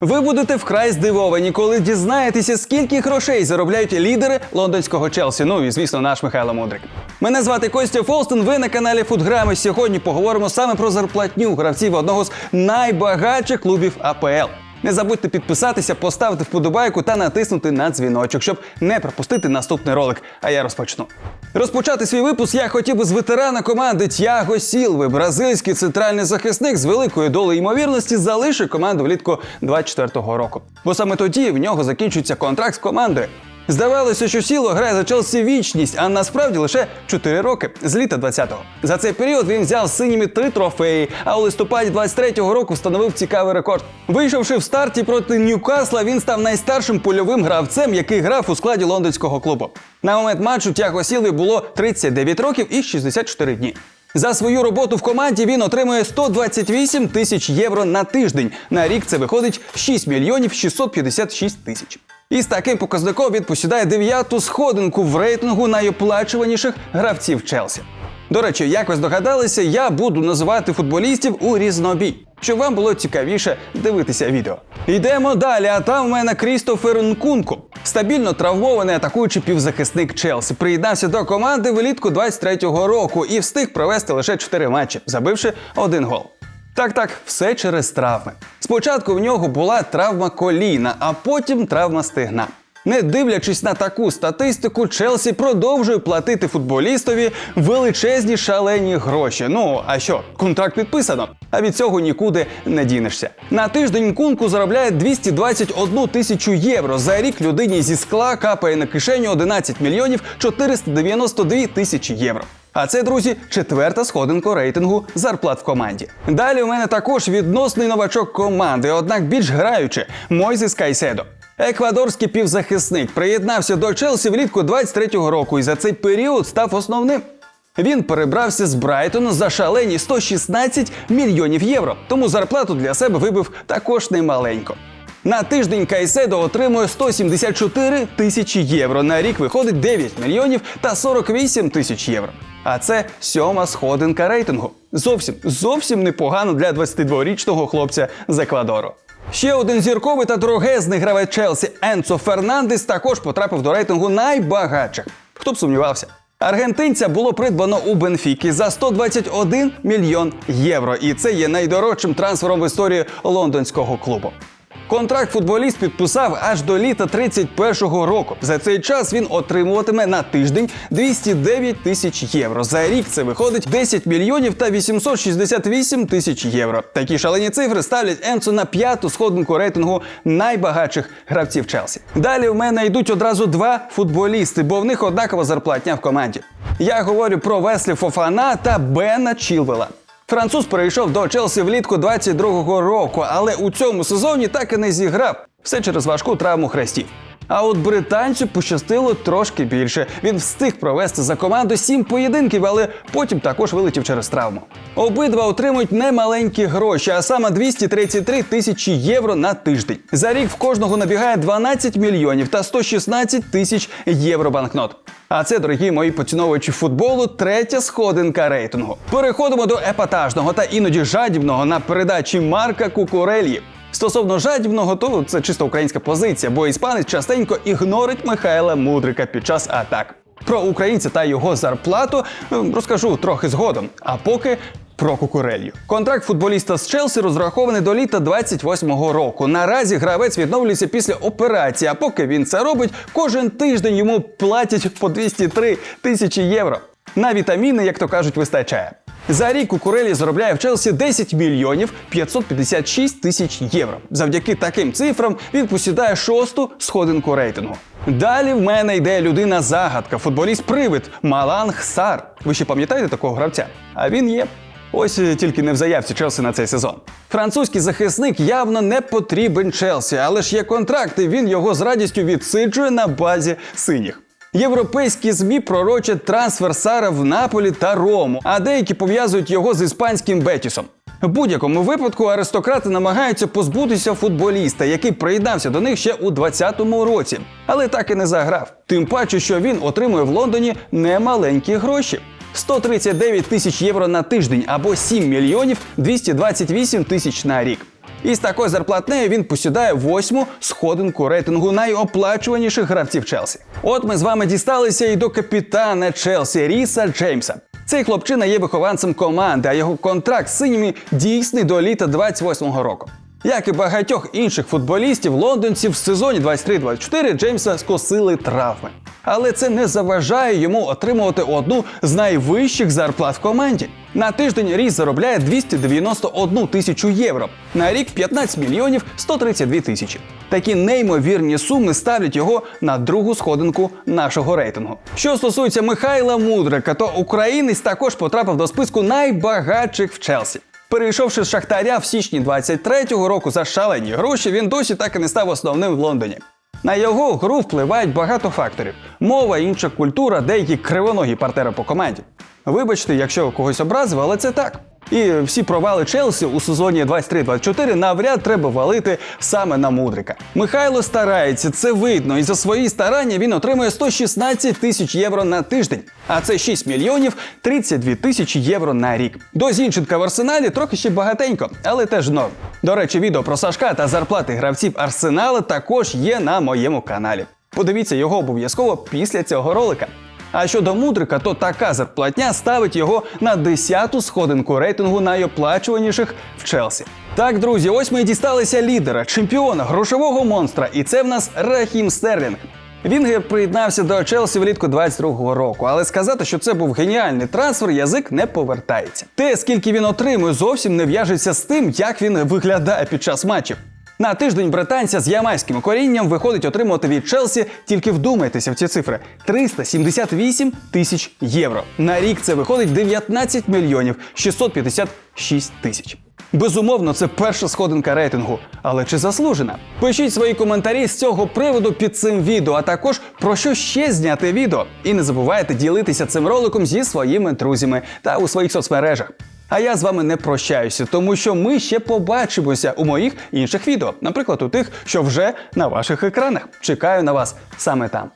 Ви будете вкрай здивовані, коли дізнаєтеся, скільки грошей заробляють лідери лондонського Челсі. Ну і звісно, наш Михайло Мудрик. Мене звати Костя Фолстон. Ви на каналі Футграми. Сьогодні поговоримо саме про зарплатню гравців одного з найбагатших клубів АПЛ. Не забудьте підписатися, поставити вподобайку та натиснути на дзвіночок, щоб не пропустити наступний ролик. А я розпочну. Розпочати свій випуск я хотів би з ветерана команди Тяго Сілви. Бразильський центральний захисник з великою долею ймовірності залишить команду влітку 24-го року. Бо саме тоді в нього закінчується контракт з командою. Здавалося, що Сіло грає за Челсі вічність, а насправді лише 4 роки з літа 20-го. За цей період він взяв синіми три трофеї, а у листопаді 23-го року встановив цікавий рекорд. Вийшовши в старті проти Ньюкасла, він став найстаршим польовим гравцем, який грав у складі лондонського клубу. На момент матчу Тяго Сілві було 39 років і 64 дні. За свою роботу в команді він отримує 128 тисяч євро на тиждень. На рік це виходить 6 мільйонів 656 тисяч. І з таким показником він посідає дев'яту сходинку в рейтингу найоплачуваніших гравців Челсі. До речі, як ви здогадалися, я буду називати футболістів у різнобій, щоб вам було цікавіше дивитися відео. Йдемо далі. А там в мене Крістофер Нкунку. Стабільно травмований атакуючий півзахисник Челсі. Приєднався до команди влітку 23-го року і встиг провести лише 4 матчі, забивши один гол. Так, так, все через травми. Спочатку в нього була травма коліна, а потім травма стегна. Не дивлячись на таку статистику, Челсі продовжує платити футболістові величезні шалені гроші. Ну а що, контракт підписано, а від цього нікуди не дінешся. На тиждень кунку заробляє 221 тисячу євро. За рік людині зі скла капає на кишеню 11 мільйонів 492 тисячі євро. А це, друзі, четверта сходинка рейтингу зарплат в команді. Далі у мене також відносний новачок команди, однак більш граючи Мойзес Кайседо. Еквадорський півзахисник приєднався до Челсі влітку 23-го року і за цей період став основним. Він перебрався з Брайтону за шалені 116 мільйонів євро, тому зарплату для себе вибив також немаленько. На тиждень Кайседо отримує 174 тисячі євро. На рік виходить 9 мільйонів та 48 тисяч євро. А це сьома сходинка рейтингу. Зовсім зовсім непогано для 22-річного хлопця з Еквадору. Ще один зірковий та дорогезний гравець Челсі Енцо Фернандес також потрапив до рейтингу найбагатших. Хто б сумнівався? Аргентинця було придбано у Бенфіки за 121 мільйон євро, і це є найдорожчим трансфером в історії лондонського клубу. Контракт футболіст підписав аж до літа 31-го року. За цей час він отримуватиме на тиждень 209 тисяч євро. За рік це виходить 10 мільйонів та 868 тисяч євро. Такі шалені цифри ставлять Енцо на п'яту сходинку рейтингу найбагатших гравців Челсі. Далі в мене йдуть одразу два футболісти, бо в них однакова зарплатня в команді. Я говорю про Веслі Фофана та Бена Чілвела. Француз перейшов до Челсі влітку 22-го року, але у цьому сезоні так і не зіграв. Все через важку травму хрестів. А от британцю пощастило трошки більше. Він встиг провести за команду сім поєдинків, але потім також вилетів через травму. Обидва отримують немаленькі гроші, а саме 233 тисячі євро на тиждень. За рік в кожного набігає 12 мільйонів та 116 тисяч євро банкнот. А це, дорогі мої поціновувачі футболу, третя сходинка рейтингу. Переходимо до епатажного та іноді жадібного на передачі Марка Кукурельї. Стосовно жадібного, то це чисто українська позиція, бо іспанець частенько ігнорить Михайла Мудрика під час атак. Про українця та його зарплату ем, розкажу трохи згодом. А поки про кукурелью. Контракт футболіста з Челсі розрахований до літа 28-го року. Наразі гравець відновлюється після операції. А поки він це робить, кожен тиждень йому платять по 203 тисячі євро. На вітаміни, як то кажуть, вистачає. За рік Кукурелі заробляє в Челсі 10 мільйонів 556 тисяч євро. Завдяки таким цифрам він посідає шосту сходинку рейтингу. Далі в мене йде людина загадка, футболіст-привид Маланг Сар. Ви ще пам'ятаєте такого гравця? А він є. Ось е, тільки не в заявці Челсі на цей сезон. Французький захисник явно не потрібен Челсі, але ж є контракт, і він його з радістю відсиджує на базі синіх. Європейські змі пророчать трансфер Сара в Наполі та Рому, а деякі пов'язують його з іспанським Бетісом. В будь-якому випадку аристократи намагаються позбутися футболіста, який приєднався до них ще у 2020 році, але так і не заграв. Тим паче, що він отримує в Лондоні немаленькі гроші. 139 тисяч євро на тиждень або 7 мільйонів 228 тисяч на рік. І з такою зарплатнею він посідає восьму сходинку рейтингу найоплачуваніших гравців Челсі. От ми з вами дісталися і до капітана Челсі Ріса Джеймса. Цей хлопчина є вихованцем команди, а його контракт з синіми дійсний до літа 28-го року. Як і багатьох інших футболістів, лондонців в сезоні 23-24 Джеймса скосили травми. Але це не заважає йому отримувати одну з найвищих зарплат в команді. На тиждень Ріс заробляє 291 тисячу євро, на рік 15 мільйонів 132 тисячі. Такі неймовірні суми ставлять його на другу сходинку нашого рейтингу. Що стосується Михайла Мудрика, то українець також потрапив до списку найбагатших в Челсі. Перейшовши з Шахтаря в січні 23-го року за шалені гроші, він досі так і не став основним в Лондоні. На його гру впливають багато факторів: мова, інша культура, деякі кривоногі партнери по команді. Вибачте, якщо когось образив, але це так. І всі провали Челсі у сезоні 23-24 навряд треба валити саме на мудрика. Михайло старається, це видно, і за свої старання він отримує 116 тисяч євро на тиждень, а це 6 мільйонів 32 тисячі євро на рік. До Зінченка в арсеналі трохи ще багатенько, але теж норм. До речі, відео про Сашка та зарплати гравців арсенала також є на моєму каналі. Подивіться його обов'язково після цього ролика. А щодо мудрика, то така зарплатня ставить його на 10-ту сходинку рейтингу найоплачуваніших в Челсі. Так, друзі, ось ми і дісталися лідера, чемпіона, грошового монстра, і це в нас Рахім Стерлінг. Він приєднався до Челсі влітку 22-го року, але сказати, що це був геніальний трансфер, язик не повертається. Те, скільки він отримує, зовсім не в'яжеться з тим, як він виглядає під час матчів. На тиждень британця з ямайським корінням виходить отримувати від Челсі, тільки вдумайтеся в ці цифри: 378 тисяч євро. На рік це виходить 19 мільйонів 656 тисяч. Безумовно, це перша сходинка рейтингу. Але чи заслужена? Пишіть свої коментарі з цього приводу під цим відео, а також про що ще зняти відео. І не забувайте ділитися цим роликом зі своїми друзями та у своїх соцмережах. А я з вами не прощаюся, тому що ми ще побачимося у моїх інших відео, наприклад, у тих, що вже на ваших екранах. Чекаю на вас саме там.